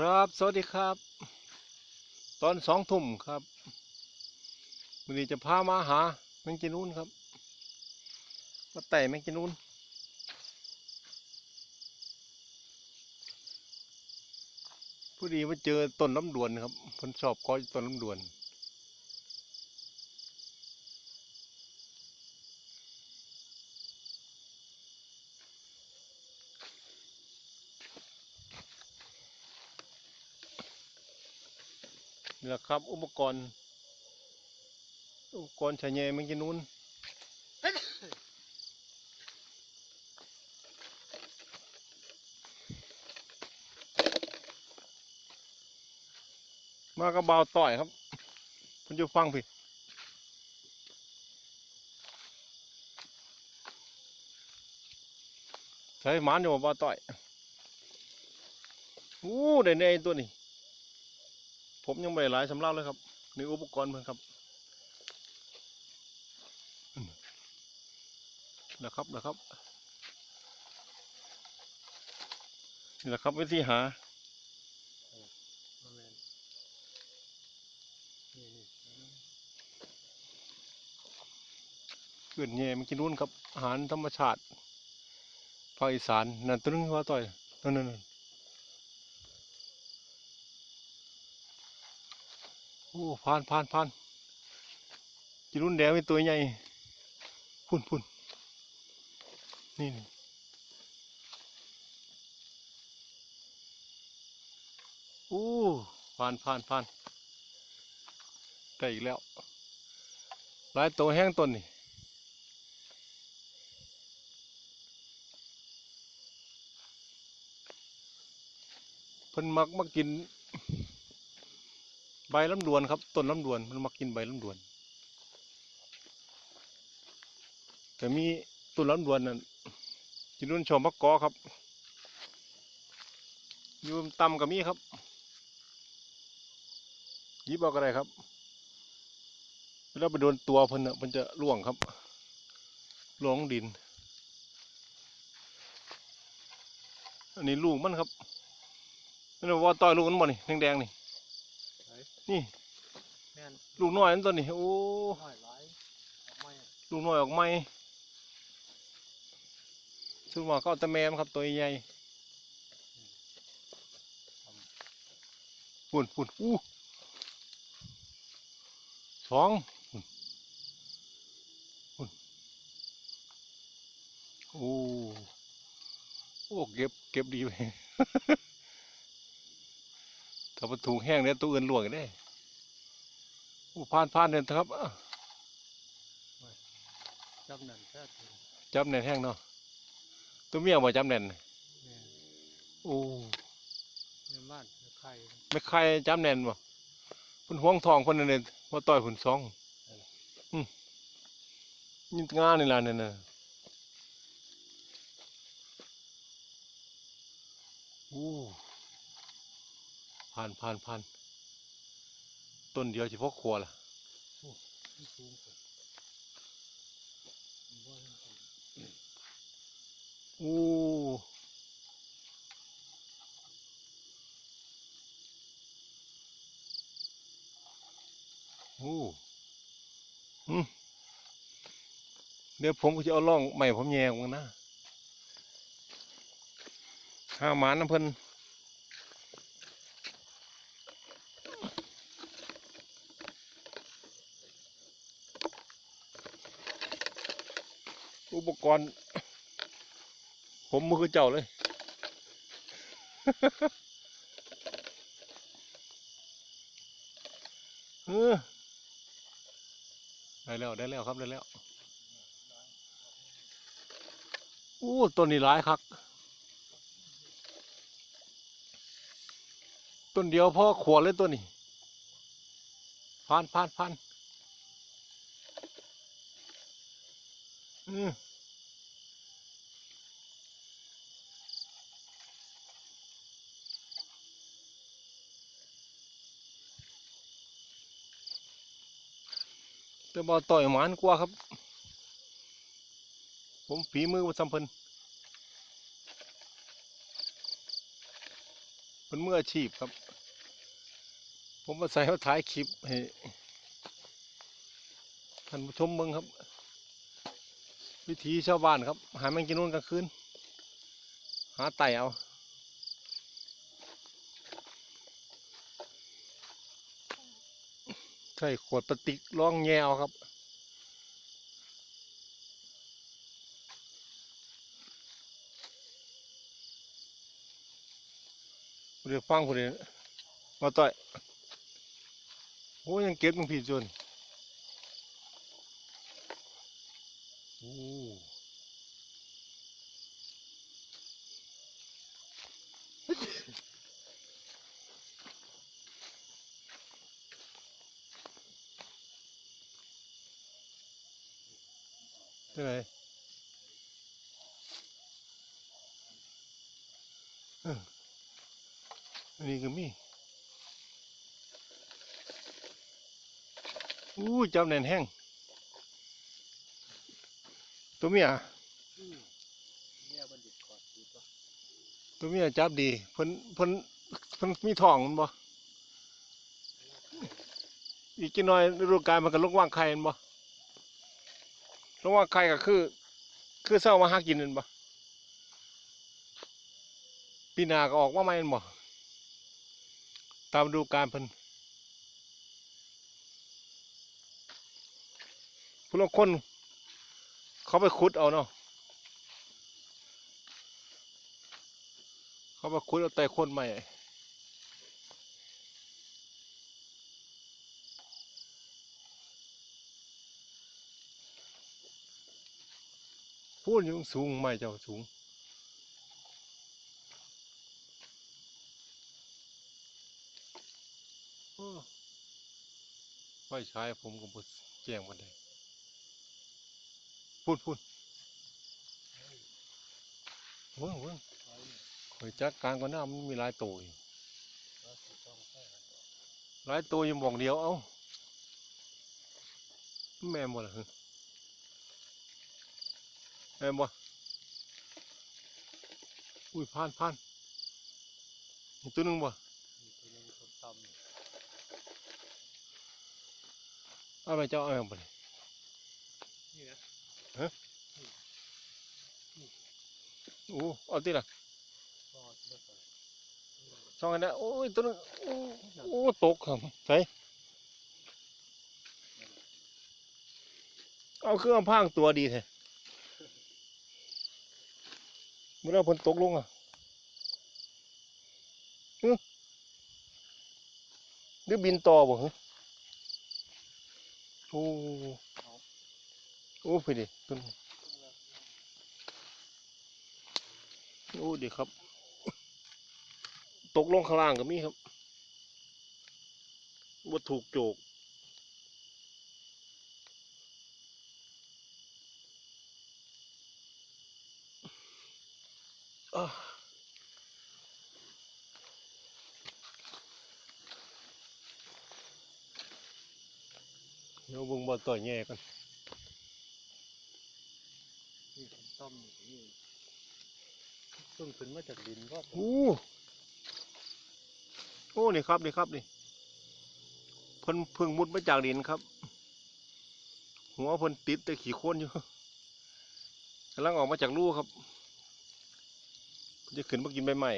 ครับ สวัสดีครับ ตอนสองทุ่มครับวันนี้จะพามาหาแมงจีนูนครับมาแต่แมงจีนูนพอดีมาเจอต้นลำดวนครับคนชอบก้อยต้นลำดวน ละครับ อุปกรณ์ อุปกรณ์ใช้แย่แมงจีนูนมากระเบาต่อยครับ คุณจะฟังพี่ใช้หมานอยู่บ่าต่อยอู้ได้ในตัวนี้ ผมยังไม่หลายสำรับเลยครับนี่อุปกรณ์เพื่อนครับนะครับนะครับนี่แหละครับวิธีหาเกิดแย่มันกินนู่นครับอาหารธรรมชาติภาคอีสานนั่นตัวนึงว่าต่อยนั่นนั่นนั่น โอ้ผ่านผ่านผ่านกินนู่นแดงเป็นตัวใหญ่พุ่นพุ่นนี่นี่โอ้ผ่านผ่านผ่านได้อีกแล้วหลายตัวแห้งต้นนี่เพิ่นมักมากิน ใบลำดวนครับต้นลำดวนมันมักกินใบลำดวนแต่มีต้นลำดวนนั่นจินุ่นชมมะกอครับอยู่ต่ำกับมีครับยิบเอาก็ได้ครับเวลาไปโดนตัวเพิ่นน่ะมันจะร่วงครับร่วงดิน อันนี้ลูกมันครับนี่นว่าต่อยลูกมันบ่นี่แดงๆนี่ นี่แม่นลูกน้อยนั่นตัวนี้โอ้ห้อยหลายออกมาอะลูกน้อยออกไม่ซึ่งว่าก็เอาแต่แม่มนครับตัวใหญ่ปุ่นปุ่นอู้สองปุ่นปุ่นโอ้โอ้เก็บเก็บดีไป ถ้ามันถุงแห้งเนี่ยตัวอื่นหลวงอีกได้โอ้ผ่านผ่านเนี่ยครับอ้าจับนั่นแค่ถึงจับแน่นแห้งเนาะตัวเมียบ่จับแน่นแม่นโอ้แม่บ้านไข่ไม่ใครจับแน่นบ่เพิ่นห่วงทองเพิ่นนั่นเองว่าต่อยเพิ่นสองอืมนี่งานนี่ล่ะนั่นน่ะโอ้ ผ่านผ่านผ่านต้นเดียวเฉพาะครัวล่ะที่สูงกว่าบ่เห็นคนโอ้โอ้อืมเดี๋ยวผมก็จะเอาล่องใหม่ผมแยงมันนะห้าหมาน้ำเพิ่น ปกรณ์ ผมมือเจ้าเลย เออได้แล้วได้แล้วครับได้แล้วอู้ต้นนี้หลายคักต้นเดียวพ่อขวดเลยต้นนี้พันพันพันอืม แต่บอต่อยหมานกว่าครับ ผมฝีมือวัสัมเพันเพิ่นเป็นมืออาชีพครับ ผมมาใส่เขาถ่ายคลิปให้ท่านผู้ชมเบิ่งครับ วิถีชาวบ้านครับ หาแมงกินนู่นกลางคืน หาไต่เอา ใช่ขวดพลาสติกรองแงวครับ เรียกฟังคนนี้มาต่อยโอ้ยังเก็บมันผิดจนโอ้ ที่ไหนเอออันนี้ก็มีอู้จับแน่นแห้งตัวเมียอืมเนี่ยบัณฑิตขอดดีป่ะตัวเมียจับดีเพิ่นเพิ่นเพิ่นมีท้องมันบ่อีกจักหน่อยฤดูกาลมันก็ลงวางไข่มันบ่ ลงว่างไข่ก็คือ คือเช้ามาหากินแมันบ่ปีนาก็ออกมาใหม่แมันบ่ตามดูกาลเพิ่นผู้ลงคน เขาไปขุดเอาเนาะเขามาคุยเอาแต่คนใหม่ พูดอยุ่งสูงไม่เจ้าสูงโอ้ไฟใช้ผมก็บดแจ้งมันได้พูดพูดเว้งเว้งไว้เนี่ยคอยจัดการก่อนหน้ามันมีหลายตัวหลายตัวยู่หองเดียวเอ้าแม่นบ่ล่ะฮึแม่นบ่อุ้ยผ่านผ่านอีกตัวหนึงบ่มีตัวหนึงคนตำเนี่ยเอาไปเจ้าเอาไปบ่นี่นี่นะโอ้เอาติล่ะก็เลือกไปสองอันนะโอ้ยตัวหนึงโอ้โอ้ตกครับใส่เอาเครื่องพางตัวดีแท้ เมื่อเราฝนตกลงอะหรือบินต่อบ่ฮึโอ้โอ้พี่ดิต้นโอ้ดีครับ ตกลงข้างล่างก็มีครับว่าถูกโจก เดี๋ยวเบิ่งบ่ต่อยแง่กันนี่คนตำนี่นี่เพิ่งขึ้นมาจากดินก็โอ้โอ้นี่ครับนี่ครับนี่เพิ่นเพิ่งมุดมาจากดินครับ หัวเพิ่นติดแต่ขี้โคลนอยู่กำลังออกมาจากรูครับเพิ่น จะขึ้นมากินใบไม้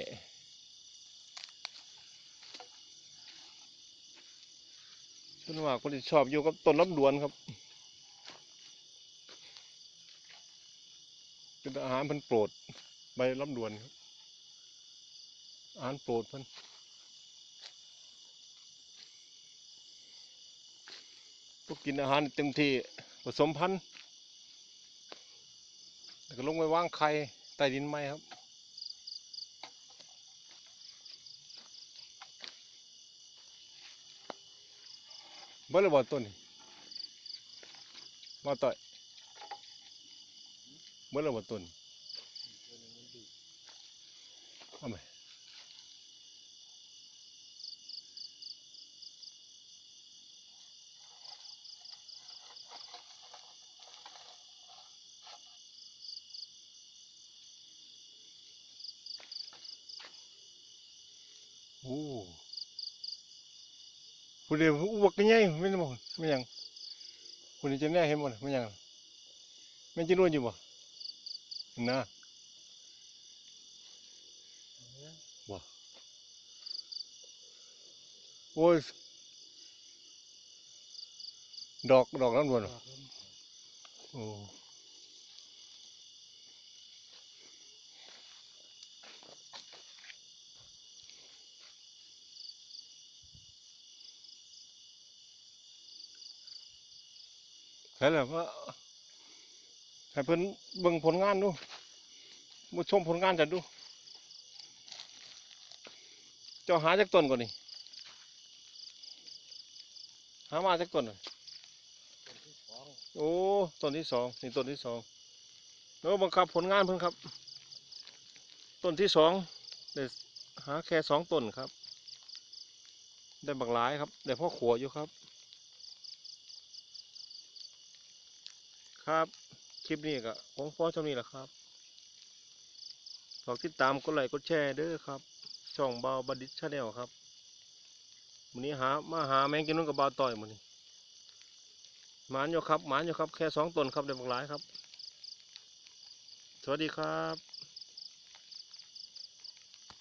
เพิ่นว่าคนที่ชอบอยู่กับต้นลำดวนครับ เป็นอาหารพิ่นโปรดใบลำดวนครับ อาหารโปรดพิ่นพวกกินอาหารเต็มที่ผสมพันธุ์แล้วก็ลงไปว่างไข่ใต้ดินไหมครับ บิ่เลยบ่ต้นนี่มาต่อยเบิ่เลยบ่ต้นตัวหนึงมันดีเอาไหม โอ้ ผู้เดียวอ้วกกันไงไม่ได้บอกไม่ยังผู้นี้จะแน่เห็นหมดไม่ยังไม่จะนวดอยู่บ่เห็นนะบ่โอ้ยดอกดอกน้ำนวลเหรอโอ้ ใช่แล้วว่าให้เพิ่นเบิ่งผลงานดูมาชมผลงานจันดู เจ้าหาจากต้นก่อนนี่หามาจากต้นน่ะต้นที่สองโอ้ต้นที่สองนี่ต้นที่สองแล้วบังคับผลงานเพิ่นครับ ต้นที่สองได้หาแค่สองต้นครับ ได้บักหลายครับได้พ่อขัวอยู่ครับ ครับ คลิปนี้ก็ของพ่อเท่านี้แหละครับฝากติดตามกดไลค์กดแชร์เด้อครับ ช่องเบาบัดดิชชาแนลครับวันนี้หามาหาแมงกินนุ่นกับเบาต่อยมันนี้หมานอยู่ครับหมานอยู่ครับ แค่สองตนครับเด็กหลายครับ สวัสดีครับ